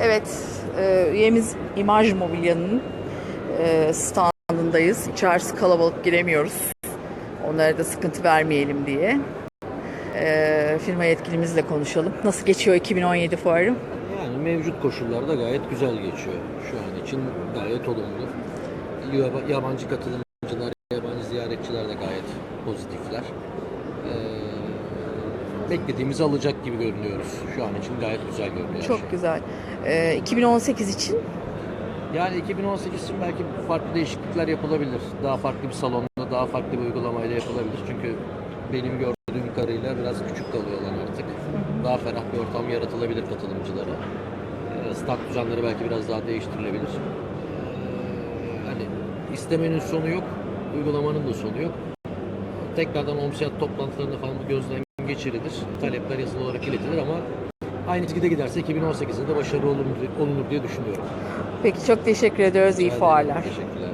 Evet, e, üyemiz İmaj Mobilya'nın e, standındayız. İçerisi kalabalık giremiyoruz. Onlara da sıkıntı vermeyelim diye. E, firma yetkilimizle konuşalım. Nasıl geçiyor 2017 fuarı? Yani mevcut koşullarda gayet güzel geçiyor. Şu an için gayet olumlu. Yaba- Yabancı katılımcılar, yabancı ziyaretçiler de gayet pozitifler. Ee, beklediğimizi alacak gibi görünüyoruz. Şu an için gayet güzel görünüyor. her şey. Çok güzel. E, 2018 için Yani 2018 için belki farklı değişiklikler yapılabilir. Daha farklı bir salonda, daha farklı bir uygulamayla yapılabilir. Çünkü benim gördüğüm kadarıyla biraz küçük kalıyorlar artık. Daha ferah bir ortam yaratılabilir katılımcılara. Ee, Stand düzenleri belki biraz daha değiştirilebilir. Ee, Hani istemenin sonu yok, uygulamanın da sonu yok. Tekrardan OMSİAD toplantılarında falan bu gözden geçirilir. Talepler yazılı olarak iletilir ama aynı çizgide giderse 2018'de de başarılı olunur, olunur diye düşünüyorum. peki çok teşekkür ediyoruz. İyi fuarlar. Teşekkür